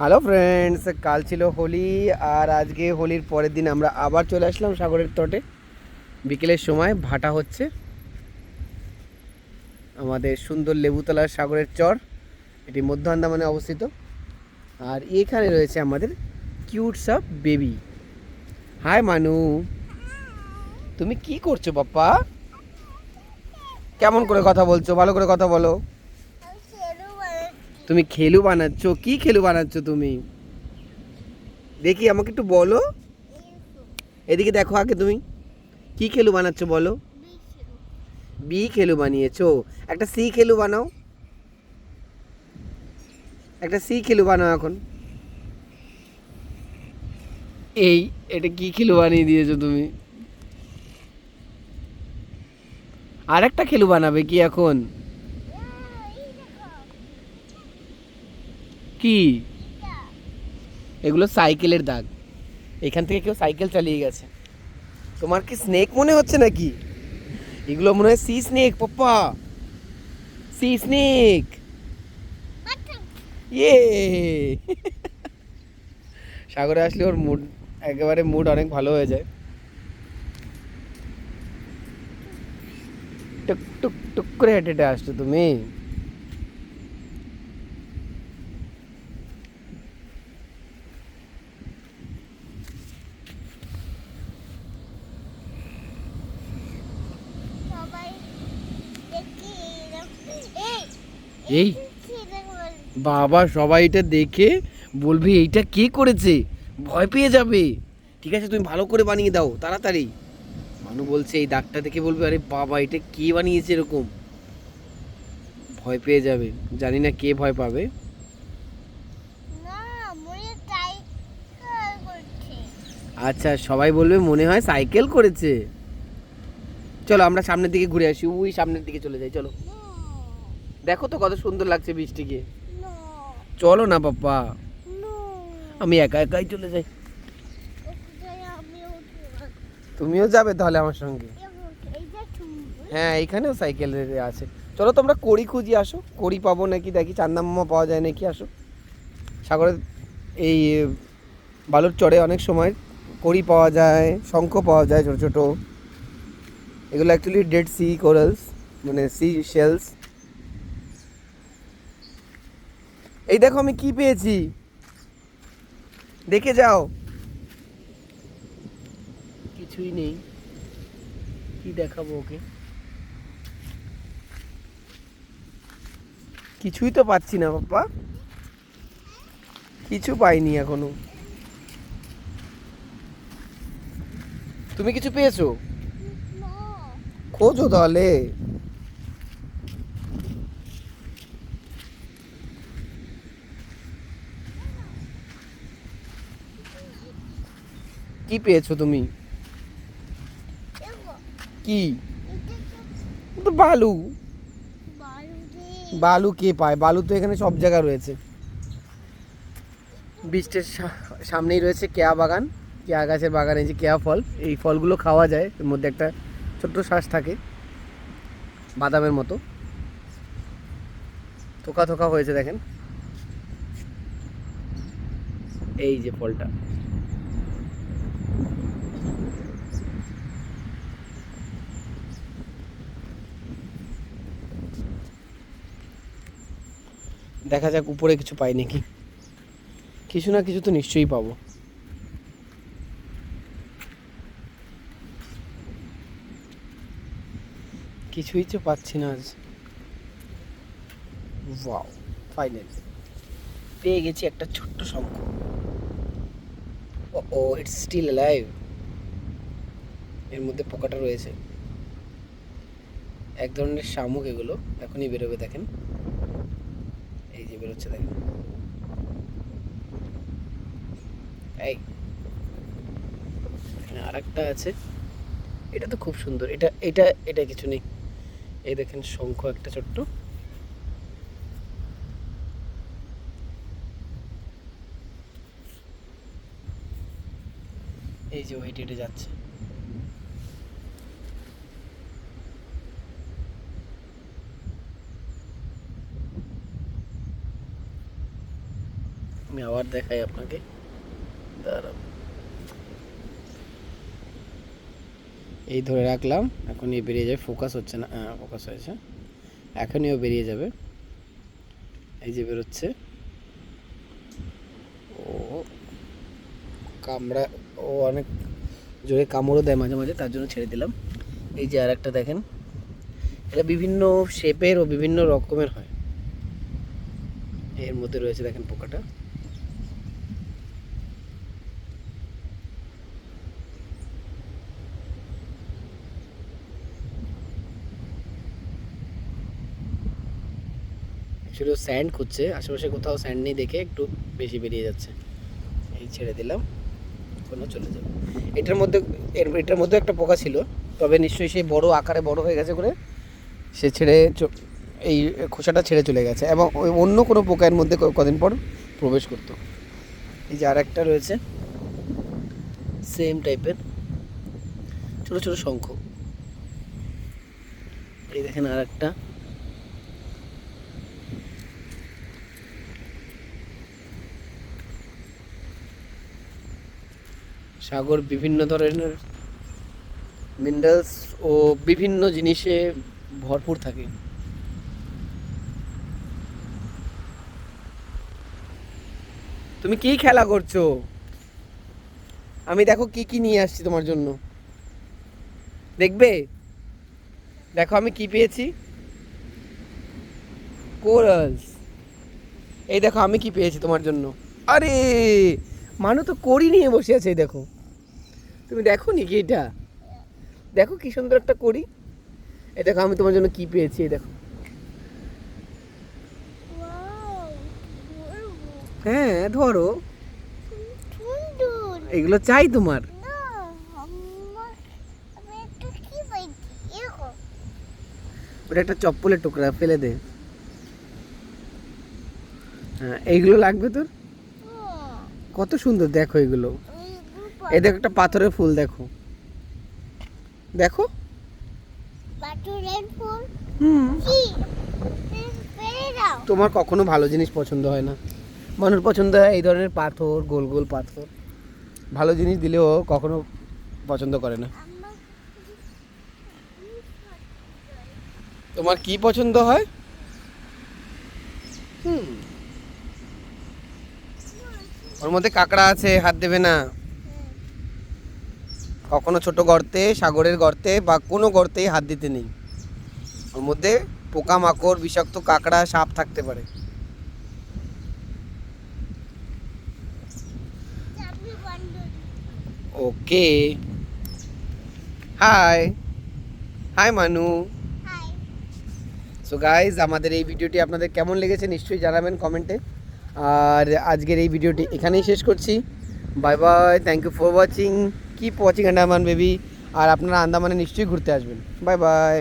Hello friends, কাল ছিল হোলি আর আজকে হোলির পরের দিন আমরা আবার চলে আসলাম সাগরের তটে। বিকেলের সময় ভাটা হচ্ছে। আমাদের সুন্দর লেবুতলার সাগরের চর, এটি মধ্য আন্দামানে অবস্থিত। আর এখানে রয়েছে আমাদের কিউট সব বেবি হাই মানু। তুমি কি করছ, বাপ্পা? কেমন করে কথা বলছো? ভালো করে কথা বলো। তুমি খেলু বানাচ্ছ? কি খেলু বানাচ্ছ তুমি? দেখি, আমাকে একটু বলো। এদিকে দেখো আগে তুমি। কি খেলু বানাচ্ছ বলো? বি খেলু বানিয়েছো। একটা সি খেলু বানাও। একটা সি খেলু বানাও এখন। এই, এটা কি খেলু বানিয়ে দিয়েছ তুমি? আর একটা খেলু বানাবে কি এখন? কি? এগুলো সাইকেলের দাগ। এখান থেকে কেউ সাইকেল চালিয়ে গেছে। তোমার কি স্নেক মনে হচ্ছে নাকি? এগুলো মনে হয় সি স্নেক পপ্পা। সি স্নেক ইয়ে। সাগরে আসলে ওর মুড একেবারে মুড অনেক ভালো হয়ে যায়। টুক টুক টুক করে হেঁটে হেঁটে আসছো তুমি। এই, বাবা, সবাই এটা দেখে বলবে, এইটা কে করেছে? ভয় পেয়ে যাবে। ঠিক আছে, তুমি ভালো করে বানিয়ে দাও, তাড়াতাড়ি। মানু বলছে, এই দাগটা দেখে বলবে, আরে বাবা, এটা কে বানিয়েছে এরকম? ভয় পেয়ে যাবে। জানি না কে ভয় পাবে। আচ্ছা সবাই বলবে, মনে হয় সাইকেল করেছে। চলো, আমরা সামনের দিকে ঘুরে আসি। ওই সামনের দিকে চলে যাই, চলো। দেখো তো কত সুন্দর লাগছে বৃষ্টিকে। চলো না পাপ্পা আমি একা একাই চলে যাই। তুমিও যাবে তাহলে আমার সঙ্গে। হ্যাঁ এইখানেও সাইকেল আছে। চলো তোমরা কড়ি খুঁজি আসো। কড়ি পাবো নাকি? দেখি চান্দামামা পাওয়া যায় নাকি? আসো। সাগরের এই বালুর চড়ে অনেক সময় কড়ি পাওয়া যায় শঙ্খ পাওয়া যায় ছোটো ছোটো। এগুলো অ্যাকচুয়ালি ডেড সি কোরালস মানে সি শেলস এই দেখো আমি কি পেয়েছি। দেখে যাও। কিছুই নেই। কি দেখাবো ওকে? কিছুই তো পাচ্ছি না বাপ্পা কিছু পাইনি এখনও। তুমি কিছু পেয়েছ? খোঁজো তাহলে। কি পেয়েছ তুমি? কি? তো বালু। বালু কে পায়? বালু তো এখানে সব জায়গা রয়েছে। বীজটার সামনেই রয়েছে কেয়া বাগান। কেয়া গাছের বাগানে যে কেয়া ফল এই ফলগুলো খাওয়া যায়। এর মধ্যে একটা ছোট্ট শ্বাস থাকে বাদামের মতো। থোকা থোকা হয়েছে দেখেন। এই যে ফলটা। দেখা যাক উপরে কিছু পাই নাকি। কিছু না কিছু তো নিশ্চয়ই পাবো। কিছুই তো পাচ্ছি না আজ। ওয়াও ফাইনাল পেয়ে গেছি একটা ছোট্ট শঙ্খ। ও ইটস স্টিল লাইভ এর মধ্যে পোকাটা রয়েছে। এক ধরনের শামুক এগুলো, এখনই বেরোবে দেখেন। যে বেরোচ্ছে দেখেন এই, এখানে আর একটা আছে। এটা তো খুব সুন্দর। এটা এটা এটা কিছু নেই। এই দেখেন শঙ্খ একটা ছোট্ট। এই যে ওই হেঁটে যাচ্ছে আমি আবার দেখাই আপনাকে। দাঁড়াও এই ধরে রাখলাম, এখন এই বেরিয়ে যাবে ফোকাস হচ্ছে না হ্যাঁ ফোকাস হয়েছে। এখনই ও বেরিয়ে যাবে। এই যে বেরোচ্ছে। ও কামড়া, ও অনেক জোরে কামড়ও দেয় মাঝে মাঝে, তার জন্য ছেড়ে দিলাম। এই যে আর একটা দেখেন, এটা বিভিন্ন শেপের ও বিভিন্ন রকমের হয়। এর মধ্যে রয়েছে দেখেন পোকাটা। ও স্যান্ড খুঁজছে, আশেপাশে কোথাও স্যান্ড নেই দেখে একটু বেশি বেরিয়ে যাচ্ছে। এই ছেড়ে দিলাম, কোনো চলে যাবে। এটার মধ্যে, এর, এটার মধ্যে একটা পোকা ছিল, তবে নিশ্চয়ই সেই বড় আকারে বড় হয়ে গেছে করে সে ছেড়ে এই খোসাটা ছেড়ে চলে গেছে এবং ওই অন্য কোনো পোকা এর মধ্যে কদিন পর প্রবেশ করতো। এই যে আর একটা রয়েছে সেম টাইপের ছোটো ছোটো শঙ্খ। এই দেখেন আর একটা সাগর বিভিন্ন ধরনের মিনারেলস ও বিভিন্ন জিনিসে ভরপুর থাকে। তুমি কি খেলা করছ? আমি দেখো কি কি নিয়ে আসছি তোমার জন্য। দেখবে? দেখো আমি কি পেয়েছি? কোরালস এই দেখো আমি কি পেয়েছি তোমার জন্য। আরে! মানু তো করি নিয়ে বসে আছে, এই দেখো। তুমি দেখো নি কি এটা? দেখো কি সুন্দর একটা করি এই দেখো, আমি তোমার জন্য কি পেয়েছি, এই দেখো। হ্যাঁ ধরো। এগুলো চাই তোমার। ওটা একটা চপ্পলের টুকরা, ফেলে দে। হ্যাঁ এইগুলো লাগবে তোর? কত সুন্দর, দেখো এগুলো। এই দেখো একটা পাথরের ফুল দেখো। দেখো। তোমার কখনো ভালো জিনিস পছন্দ হয় না। মানুষ পছন্দ হয় এই ধরনের পাথর গোল গোল পাথর। ভালো জিনিস দিলেও কখনো পছন্দ করে না। তোমার কি পছন্দ হয়? হুম। ওর মধ্যে কাঁকড়া আছে হাত দেবে না। কখনো ছোট গর্তে সাগরের গর্তে বা কোনো গর্তেই হাত দিতে নেই। ওর মধ্যে পোকা মাকড় বিষাক্ত কাঁকড়া সাপ থাকতে পারে। Okay. Hi. Hi Manu. So guys আমাদের এই ভিডিওটি আপনাদের কেমন লেগেছে নিশ্চয়ই জানাবেন কমেন্টে। আর আজকের এই ভিডিওটি এখানেই শেষ করছি। Bye bye thank you for watching keep watching Andaman baby আর আপনারা আন্দামানে নিশ্চয়ই ঘুরতে আসবেন। Bye bye